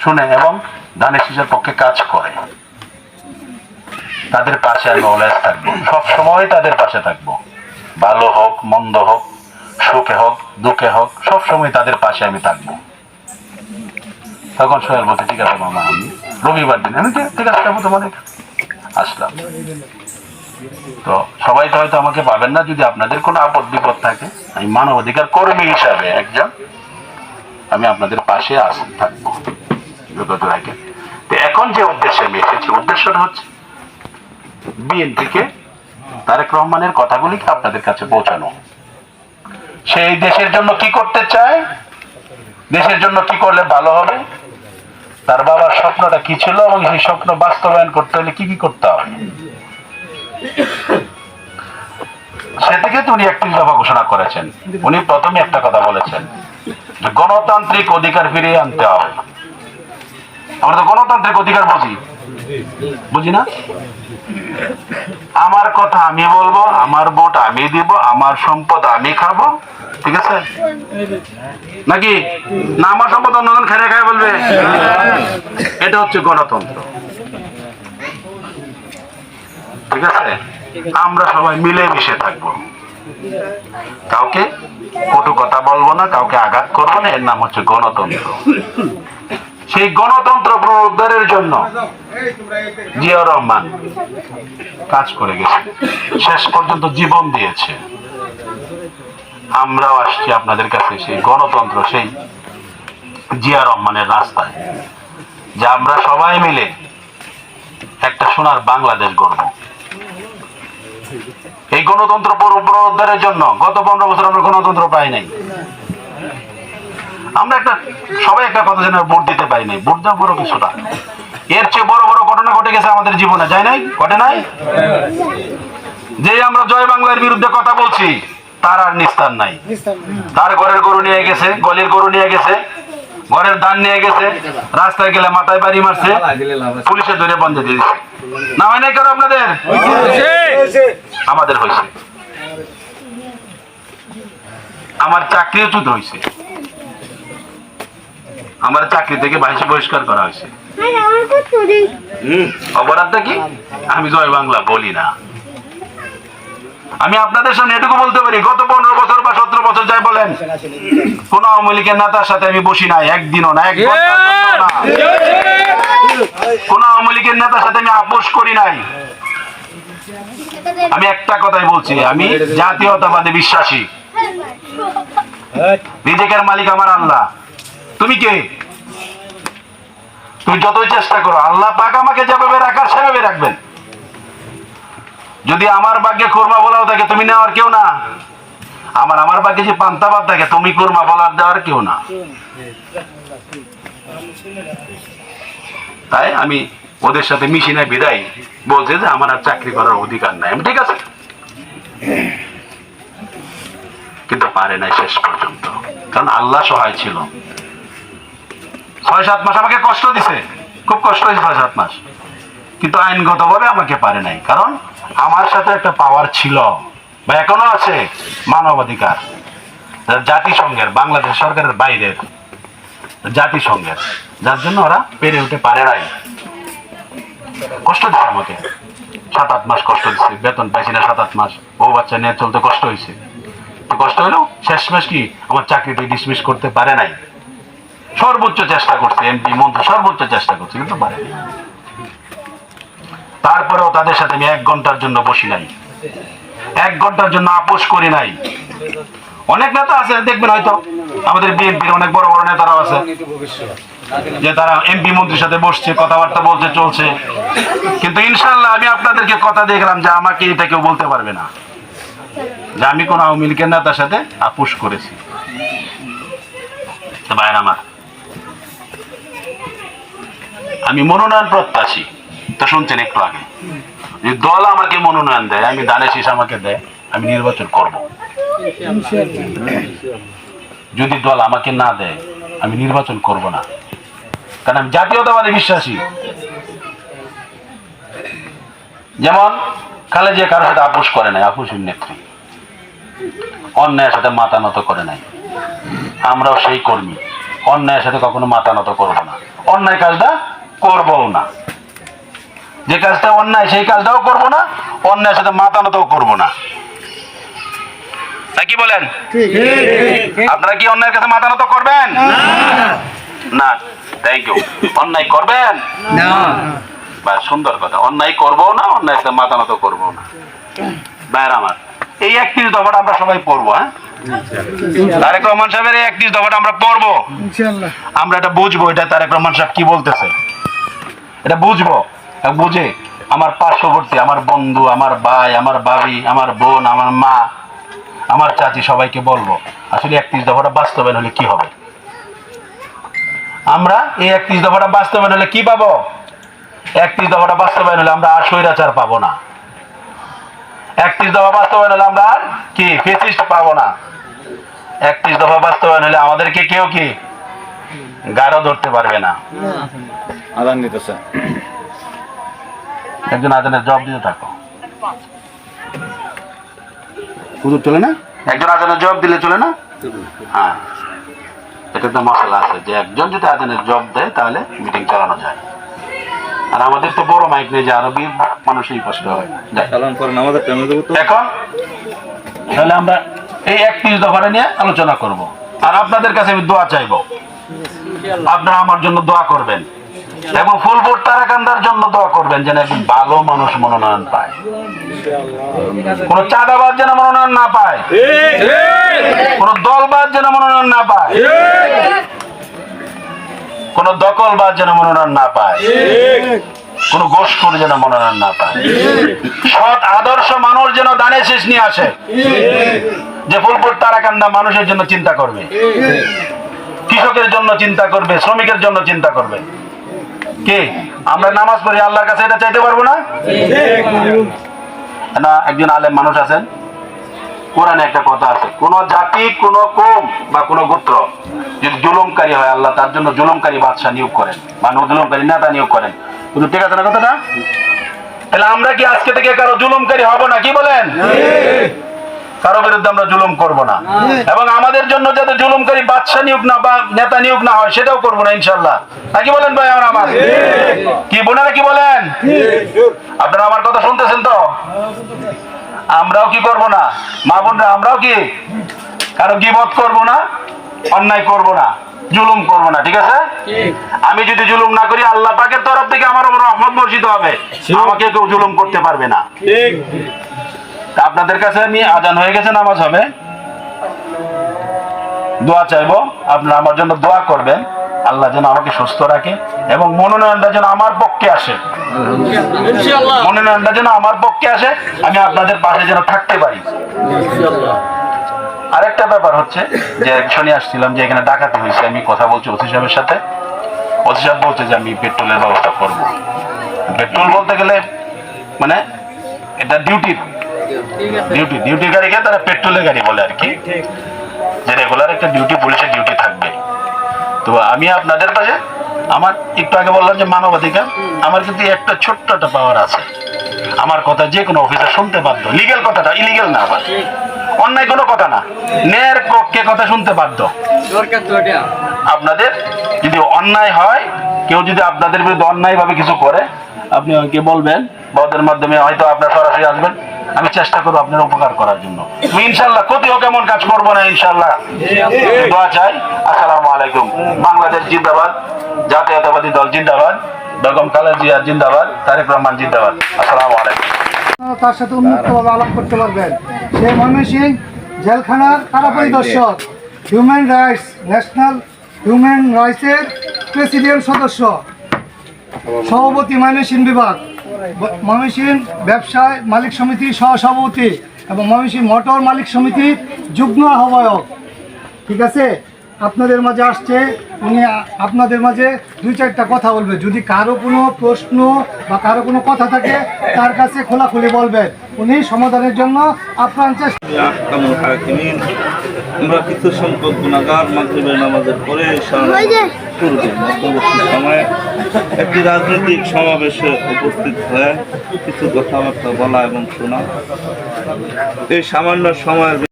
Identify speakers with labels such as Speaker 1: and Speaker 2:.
Speaker 1: শুনে এবং ধানের শীষের পক্ষে কাজ করে। তাদের পাশে আমি অলওয়েজ থাকব। সব সময় তাদের পাশে থাকব। ভালো হোক, মন্দ হোক, সুখে হোক, দুঃখে হোক, সব সময় তাদের পাশে আমি থাকব। তখন সোহেল বলছে, ঠিক আছে মামা, আমি রবিবার দিন আমি ঠিক- আছে যাব তোমাদের আসলাম। তো সবাই তো হয়তো আমাকে পাবেন না, যদি আপনাদের কোনো আপদ বিপদ থাকে। আমি মানবাধিকার কর্মী হিসাবে একজন। আমি আপনাদের পাশে আসি, থাকব। যতদূর আগে তো এখন যে উদ্দেশ্যে আমি এসেছি, উদ্দেশ্যটা হচ্ছে বিএনপিকে তারেক রহমানের কথাগুলিকে আপনাদের কাছে পৌঁছানো। সেই দেশের জন্য কি করতে চায়? দেশের জন্য কি করলে ভালো হবে? তার বাবার স্বপ্নটা কি ছিল এবং সেই স্বপ্ন বাস্তবায়ন করতে হলে কি কি করতে হবে? উনি একত্রিশ দফা ঘোষণা করেছেন। উনি প্রথমে একটা কথা বলেছেন গণতান্ত্রিক অধিকার ফিরিয়ে আনতে হবে। আমরা তো গণতান্ত্রিক অধিকার বুঝি। বুঝি না? আমার কথা আমি বলব, আমার ভোট আমি দিব, আমার সম্পদ আমি খাব। ঠিক আছে? নাকি? না, আমার সম্পদ অন্যজন খেয়ে খায় বলবে। এটা হচ্ছে গণতন্ত্র। ঠিক আছে? আমরা সবাই মিলে মিশে থাকব। কাউকে কটু কথা বলব না, কাউকে আঘাত করব না, এর নাম হচ্ছে গণতন্ত্র। সেই গণতন্ত্র পুনরুদ্ধারের জন্য জিয়া রহমান কাজ করে গেছে। শেষ পর্যন্ত জীবন দিয়েছে। আমরাও আসছি আপনাদের কাছে সেই গণতন্ত্র, সেই জিয়া রহমানের রাস্তায়। যে আমরা সবাই মিলে একটা সোনার বাংলাদেশ গড়ব। এই গণতন্ত্র পুনর- পুনরুদ্ধারের জন্য গত পনেরো বছর আমরা গণতন্ত্র পাই নাই। আমরা একটা, সবাই একটা কথা জানি ভোট দিতে পারি নাই। ভোট দেওয়া বড় কিছুটা। এর চেয়ে বড় বড় ঘটনা ঘটে গেছে আমাদের জীবনে যাই নাই? ঘটে নাই? যে আমরা জয় বাংলার বিরুদ্ধে কথা বলছি, তার আর নিস্তার নাই। তার ঘরের গরু নিয়ে গেছে, গলির গরু নিয়ে গেছে, ঘরের ধান নিয়ে গেছে, রাস্তায় গেলে মাথায় বাড়ি মারছে, পুলিশে ধরে বন্ধ দিয়ে দিচ্ছে না হয় নাই কারও আপনাদের? আমাদের হয়েছে। আমার চাকরিও চুত হয়েছে। আমার চাকরি থেকে বাইশে বহিষ্কার করা হয়েছে। অপরাধটা কি? আমি জয় বাংলা বলি না। আমি আপনাদের সামনে এটুকু বলতে পারি গত পনেরো বছর বা সতেরো বছর যাই বলেন কোন আওয়ামী লীগের নেতার সাথে আমি বসি নাই একদিনও না এক। কোন আওয়ামী লীগের নেতার সাথে আমি আপোষ করি নাই। আমি একটা কথাই বলছি আমি জাতীয়তাবাদে বিশ্বাসী। রিজেকের মালিক আমার আল্লাহ। তুমি কে? তুমি যতই চেষ্টা করো, আল্লাহ পাক আমাকে যেভাবে রাখার সেভাবে রাখবেন। যদি আমার ভাগ্যে কোরমা বলাও থাকে, তুমি নেওয়ার কেউ না। আমার আমার ভাগ্যে যে পান্তাবাদ থাকে, তুমি কোরমা বলার দেওয়ার কেউ না। তাই আমি ওদের সাথে মিশি নাই, বিদায়। বলছে যে আমার আর চাকরি করার অধিকার নাই। আমি ঠিক আছে? কিন্তু পারে নাই শেষ পর্যন্ত। কারণ আল্লাহ সহায় ছিল। ছয়, সাত মাস আমাকে কষ্ট দিছে। খুব কষ্ট হয়েছে ছয়, সাত মাস। কিন্তু আইনগতভাবে আমাকে পারে নাই। কারণ আমার সাথে একটা পাওয়ার ছিল বা এখনও আছে মানবাধিকার। জাতিসংঘের, বাংলাদেশ সরকারের বাইরের জাতিসংঘের। যার জন্য ওরা পেরে উঠে পারে নাই। কষ্ট দিচ্ছে আমাকে। সাত, আট মাস কষ্ট দিচ্ছে বেতন পাইছি না সাত, আট মাস। ও বাচ্চা নিয়ে চলতে কষ্ট হয়েছে। কষ্ট হলেও শেষ মাস কি আমার চাকরিটি ডিসমিস করতে পারে নাই? সর্বোচ্চ চেষ্টা করছে এমপি মন্ত্রী, সর্বোচ্চ চেষ্টা করছে, কিন্তু পারে। তারপরেও তাদের সাথে আমি এক ঘণ্টার জন্য বসি নাই। এক ঘণ্টার জন্য আপোষ করি নাই। অনেক নেতা আছে, দেখবেন হয়তো। আমাদের বিএনপির অনেক বড় বড় নেতারাও আছে। যে তারা এমপি মন্ত্রীর সাথে বসছে, কথাবার্তা বলছে, চলছে। কিন্তু ইনশাল্লাহ আমি আপনাদেরকে কথা দেখলাম যে আমাকে এটা কেউ বলতে পারবে না। যে আমি কোন আওয়ামী লীগের নেতার সাথে আপোষ করেছি। ভাইয়ের আমার আমি মনোনয়ন প্রত্যাশী। তো শুনছেন একটু আগে। দল আমাকে মনোনয়ন দেয়, আমি দানে শীষ আমাকে দেয়, আমি নির্বাচন করব। যদি দল আমাকে না দেয়, আমি নির্বাচন করব না। কারণ আমি জাতীয়তাবাদী বিশ্বাসী। যেমন খালেজিয়া কারোর সাথে আপোষ করে নাই আপোষের নেত্রী। অন্যায়ের সাথে মাথা নত করে নাই। আমরাও সেই কর্মী। অন্যায়ের সাথে কখনো মাথা নত করব না। অন্যায় কাজটা করব না। যে কাজটা অন্যায় সেই কাজটাও করব না অন্যায়ের সাথে মাথা নতও করব না। বলেন? আপনারা কি অন্যায়ের কাছে করবেন? না। থ্যাংক ইউ অন্যায় করবেন? বা সুন্দর কথা। অন্যায় করব না অন্যায় সাথে মাথা নত করব না। বাইরে আমার। এই একত্রিশ দফাটা আমরা সবাই পড়ব হ্যাঁ? তারেক রহমান সাহেবের এই একত্রিশ দফাটা আমরা পড়ব। আমরা এটা বুঝব এটা তারেক রহমান সাহেব কি বলতেছে। এটা বুঝব বুঝে। আমার পার্শ্ববর্তী, আমার বন্ধু, আমার ভাই, আমার ভাবি, আমার বোন, আমার মা, আমার চাচি, সবাইকে বলব, আসলে একত্রিশ দফাটা বাস্তবায়ন হলে কি হবে? আমরা এই একত্রিশ দফাটা বাস্তবায়ন হলে কি পাবো? একত্রিশ দফাটা বাস্তবায়ন হলে আমরা আর স্বৈরাচার পাবো না। একত্রিশ দফা বাস্তবায়ন হলে আমরা আর কি? ফেসিস্ট পাবো না। একত্রিশ দফা বাস্তবায়ন হলে আমাদেরকে কেউ কি? গাঢ় ধরতে পারবে না।
Speaker 2: আদান দিতেছে।
Speaker 1: একজন আজানের জবাব দিতে থাকো। হুজুর চলে না? একজন আজানের জবাব দিলে চলে না? হ্যাঁ। এটা তো মশলা আছে যে একজন যদি আজানের জবাব দেয় তাহলে মিটিং চালানো যায়। আর আমাদের তো বড় মাইক নেই যে আরও মানুষই কষ্ট হয়। এখন? তাহলে আমরা এই একত্রিশ দফাটা নিয়ে আলোচনা করব। আর আপনাদের কাছে আমি দোয়া চাইব। আপনারা আমার জন্য দোয়া করবেন। এবং ফুলপুর তারাকান্দার জন্য দোয়া করবেন যেন একজন ভালো মানুষ মনোনয়ন পায়। কোন চাঁদাবাদ যেন মনোনয়ন না পায়। কোন দলবাদ যেন মনোনয়ন না পায়। কোন দখলবাদ যেন মনোনয়ন না পায়। কোন গোষ্ঠুর যেন মনোনয়ন না পায়। সৎ আদর্শ মানুষ যেন দানে শেষ নিয়ে আসে। যে ফুলপুর তারাকান্দা মানুষের জন্য চিন্তা করবে। কৃষকের জন্য চিন্তা করবে, শ্রমিকের জন্য চিন্তা করবে। কে? আমরা নামাজ পড়ি, আল্লাহর কাছে এটা চাইতে পারব না? না, একজন আলেম মানুষ আছেন। কোরআনে একটা কথা আছে, কোন জাতি, কোন কম বা কোন গোত্র যদি জুলুমকারী হয়, আল্লাহ তার জন্য জুলুমকারী বাদশাহ নিয়োগ করেন বা জুলুমকারী নেতা নিয়োগ করেন। কিন্তু ঠিক আছে না কথাটা? তাহলে আমরা কি আজকে থেকে কারও জুলুমকারী হব না, কি বলেন? কারও বিরুদ্ধে আমরা জুলুম করব না। এবং আমাদের জন্য যাতে জুলুমকারী বাদশাহ নিয়োগ না বা নেতা নিয়োগ না হয় সেটাও করব না ইনশাল্লাহ নাকি বলেন ভাই আমার আমার কি বোনেরা কি বলেন? আপনারা আমার কথা শুনতেছেন তো? আমরাও কি করব না? মা বোনরা আমরাও কি? কারও গিবত করব না? অন্যায় করব না? জুলুম করব না ঠিক আছে? আমি যদি জুলুম না করি আল্লাহ পাকের তরফ থেকে আমার রহমত বর্ষিত হবে। আমাকে কেউ জুলুম করতে পারবে না। তা আপনাদের কাছে আমি আজান হয়ে গেছে নামাজ হবে। দোয়া চাইব আপনারা আমার জন্য দোয়া করবেন। আল্লাহ যেন আমাকে সুস্থ রাখে এবং মনোনয়নটা যেন আমার পক্ষে আসে। মনোনয়নটা যেন আমার পক্ষে আসে আমি আপনাদের পাশে যেন থাকতে পারি। আরেকটা ব্যাপার হচ্ছে যে শুনে আসছিলাম যে এখানে ডাকাতি হয়েছে। আমি কথা বলছি ওসি সাহেবের সাথে। ওসি সাহেব বলছে যে আমি পেট্রোলের ব্যবস্থা করব। পেট্রোল বলতে গেলে মানে এটা ডিউটি ডিউটি ডিউটি গাড়িকে তারা পেট্রোলের গাড়ি বলে আর কি। যে রেগুলার একটা ডিউটি পুলিশের ডিউটি থাকবে। তো আমি আপনাদের পাশে আমার একটু আগে বললাম যে মানবাধিকার আমার কিন্তু একটা ছোট্ট একটা পাওয়ার আছে। আমার কথা যে কোনো অফিসার শুনতে বাধ্য। লিগেল কথাটা ইলিগেল না আবার। অন্যায় কোনো কথা না। ন্যায়ের পক্ষে কথা শুনতে বাধ্য। আপনাদের যদি অন্যায় হয় কেউ যদি আপনাদের বিরুদ্ধে অন্যায় ভাবে কিছু করে আপনি বলবেন বা ওদের মাধ্যমে হয়তো আপনার সরাসরি আসবেন। আমি চেষ্টা করব আপনার উপকার করার জন্য। ইনশাল্লাহ ক্ষতিও কেমন কাজ করব না, ইনশাল্লাহ। চাই। আসসালামু আলাইকুম। বাংলাদেশ জিন্দাবাদ, জাতীয়তাবাদী দল জিন্দাবাদ, বেগম খালেদা জিয়া জিন্দাবাদ, তারেক রহমান জিন্দাবাদ। আসসালামু আলাইকুম।
Speaker 3: তার সাথে উন্মুক্তভাবে আলাপ করতে পারবেন। সে ময়মনসিং জেলখানার কারা পরিদর্শক হিউম্যান রাইটস ন্যাশনাল হিউম্যান রাইটসের প্রেসিডেন্ট সদস্য, সভাপতি ময়মনসিং বিভাগ। ময়মনসিং ব্যবসায় মালিক সমিতির সহসভাপতি এবং ময়মনসিং মোটর মালিক সমিতির যুগ্ম আহ্বায়ক। ঠিক আছে? আপনাদের মাঝে আসছে উনি আপনাদের মাঝে দুই চারটা কথা বলবে। যদি কারও কোনো প্রশ্ন বা কারও কোনো কথা থাকে তার কাছে খোলাখুলি বলবেন। উনি সমাধানের জন্য আপ্রাণ চেষ্টা
Speaker 2: আমরা কিছু সংখ্যক গুণাগার মাধ্যমে নামাজের পরে পূর্বে মধ্যবর্তী সময়ে একটি রাজনৈতিক সমাবেশে উপস্থিত হয়ে কিছু কথাবার্তা বলা এবং শোনা। এই সামান্য সময়ের